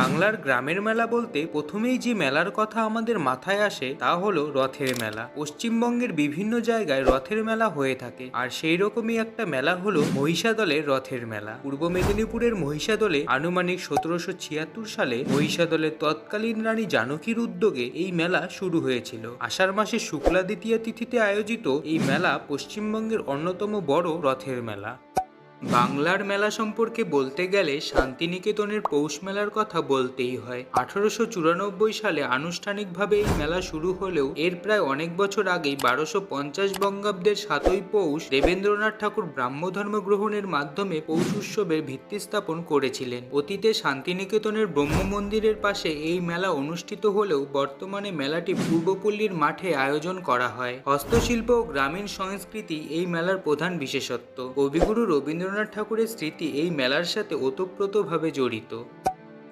বাংলার গ্রামের মেলা বলতে প্রথমেই যে মেলার কথা আমাদের মাথায় আসে তা হলো রথের মেলা। পশ্চিমবঙ্গের বিভিন্ন জায়গায় রথের মেলা হয়ে থাকে। আর সেই রকমই একটা মেলা হলো মহিষাদলের রথের মেলা। পূর্ব মেদিনীপুরের মহিষাদলে আনুমানিক সতেরোশো ছিয়াত্তর সালে মহিষাদলের তৎকালীন রানী জানকীর উদ্যোগে এই মেলা শুরু হয়েছিল। আষাঢ় মাসে শুক্লা দ্বিতীয়া তিথিতে আয়োজিত এই মেলা পশ্চিমবঙ্গের অন্যতম বড় রথের মেলা। বাংলার মেলা সম্পর্কে বলতে গেলে শান্তিনিকেতনের পৌষ মেলার কথা বলতেই হয়। আঠারোশো চুরানব্বই সালে আনুষ্ঠানিকভাবে এই মেলা শুরু হলেও এর প্রায় অনেক বছর আগেই বারোশো পঞ্চাশ বঙ্গাব্দের সাতই পৌষ দেবেন্দ্রনাথ ঠাকুর ব্রাহ্মধর্ম গ্রহণের মাধ্যমে পৌষ উৎসবের ভিত্তি স্থাপন করেছিলেন। অতীতে শান্তিনিকেতনের ব্রহ্ম মন্দিরের পাশে এই মেলা অনুষ্ঠিত হলেও বর্তমানে মেলাটি পূর্বপল্লীর মাঠে আয়োজন করা হয়। হস্তশিল্প ও গ্রামীণ সংস্কৃতি এই মেলার প্রধান বিশেষত্ব। কবিগুরু রবীন্দ্রনাথ ঠাকুরের স্মৃতি এই মেলার সাথে ওতপ্রোতভাবে জড়িত।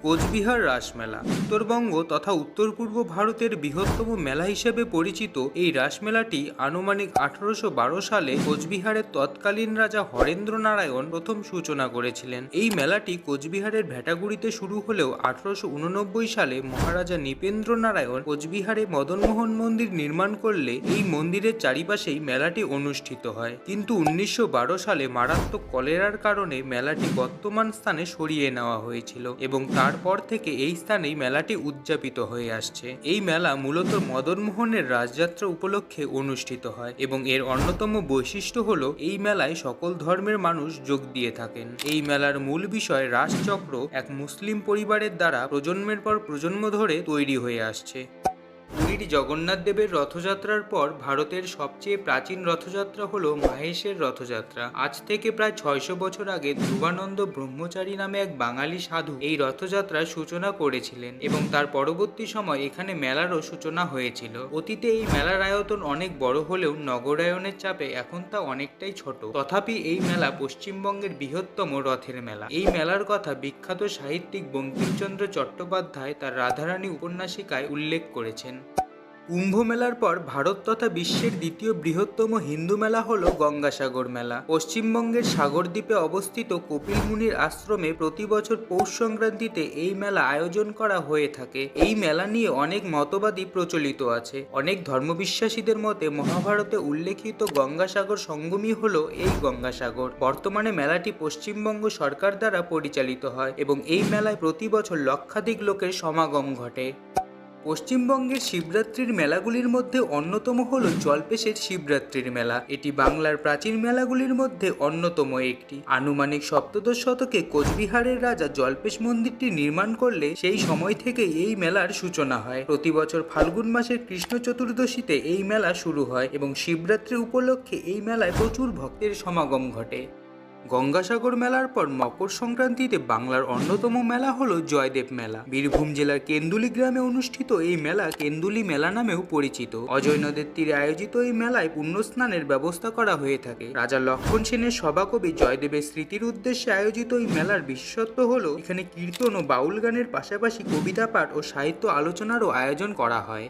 কোচবিহার রাসমেলা। উত্তরবঙ্গ তথা উত্তর পূর্ব ভারতের বৃহত্তম মেলা হিসেবে পরিচিত এই রাসমেলাটি আনুমানিক আঠারোশো বারো সালে কোচবিহারের তৎকালীন রাজা হরেন্দ্র নারায়ণ প্রথম সূচনা করেছিলেন। এই মেলাটি কোচবিহারের ভেটাগুড়িতে শুরু হলেও আঠারোশো উননব্বই সালে মহারাজা নৃপেন্দ্র নারায়ণ কোচবিহারে মদনমোহন মন্দির নির্মাণ করলে এই মন্দিরের চারিপাশেই মেলাটি অনুষ্ঠিত হয়। কিন্তু উনিশশো বারো সালে মারাত্মক কলেরার কারণে মেলাটি বর্তমান স্থানে সরিয়ে নেওয়া হয়েছিল এবং তারপর থেকে এই স্থানেই মেলাটি উদযাপিত হয়ে আসছে। এই মেলা মূলত মদনমোহনের রাজযাত্রা উপলক্ষে অনুষ্ঠিত হয় এবং এর অন্যতম বৈশিষ্ট্য হল এই মেলায় সকল ধর্মের মানুষ যোগ দিয়ে থাকেন। এই মেলার মূল বিষয় রাজচক্র, এক মুসলিম পরিবারের দ্বারা প্রজন্মের পর প্রজন্ম ধরে তৈরি হয়ে আসছে। পুরীর জগন্নাথ দেবের রথযাত্রার পর ভারতের সবচেয়ে প্রাচীন রথযাত্রা হল মাহেশের রথযাত্রা। আজ থেকে প্রায় ছয়শো বছর আগে ধ্রুবানন্দ ব্রহ্মচারী নামে এক বাঙালি সাধু এই রথযাত্রার সূচনা করেছিলেন এবং তার পরবর্তী সময় এখানে মেলারও সূচনা হয়েছিল। অতীতে এই মেলার আয়তন অনেক বড় হলেও নগরায়নের চাপে এখন তা অনেকটাই ছোট। তথাপি এই মেলা পশ্চিমবঙ্গের বৃহত্তম রথের মেলা। এই মেলার কথা বিখ্যাত সাহিত্যিক বঙ্কিমচন্দ্র চট্টোপাধ্যায় তার রাধারানী উপন্যাসিকায় উল্লেখ করেছেন। কুম্ভ মেলার পর ভারত তথা বিশ্বের দ্বিতীয় বৃহত্তম হিন্দু মেলা হল গঙ্গাসাগর মেলা। পশ্চিমবঙ্গের সাগরদ্বীপে অবস্থিত কপিল মুনির আশ্রমে প্রতি বছর পৌষ সংক্রান্তিতে এই মেলা আয়োজন করা হয়ে থাকে। এই মেলা নিয়ে অনেক মতবাদী প্রচলিত আছে। অনেক ধর্মবিশ্বাসীদের মতে মহাভারতে উল্লেখিত গঙ্গাসাগর সঙ্গমই হল এই গঙ্গাসাগর। বর্তমানে মেলাটি পশ্চিমবঙ্গ সরকার দ্বারা পরিচালিত হয় এবং এই মেলায় প্রতি বছর লক্ষাধিক লোকের সমাগম ঘটে। পশ্চিমবঙ্গের শিবরাত্রির মেলাগুলির মধ্যে অন্যতম হল জলপেশের শিবরাত্রির মেলা। এটি বাংলার প্রাচীন মেলাগুলির মধ্যে অন্যতম একটি। আনুমানিক সপ্তদশ শতকে কোচবিহারের রাজা জলপেশ মন্দিরটি নির্মাণ করলে সেই সময় থেকে এই মেলার সূচনা হয়। প্রতি বছর ফাল্গুন মাসের কৃষ্ণ চতুর্দশীতে এই মেলা শুরু হয় এবং শিবরাত্রি উপলক্ষে এই মেলায় প্রচুর ভক্তের সমাগম ঘটে। গঙ্গাসাগর মেলার পর মকর সংক্রান্তিতে বাংলার অন্যতম মেলা হলো জয়দেব মেলা। বীরভূম জেলার কেন্দুলি গ্রামে অনুষ্ঠিত এই মেলা কেন্দুলি মেলা নামেও পরিচিত। অজয় নদের তীরে আয়োজিত এই মেলায় পুণ্যস্নানের ব্যবস্থা করা হয়ে থাকে। রাজা লক্ষণ সেনের সভাকবি জয়দেবের স্মৃতির উদ্দেশ্যে আয়োজিত এই মেলার বিশেষত্ব হলো, এখানে কীর্তন ও বাউল গানের পাশাপাশি কবিতা পাঠ ও সাহিত্য আলোচনারও আয়োজন করা হয়।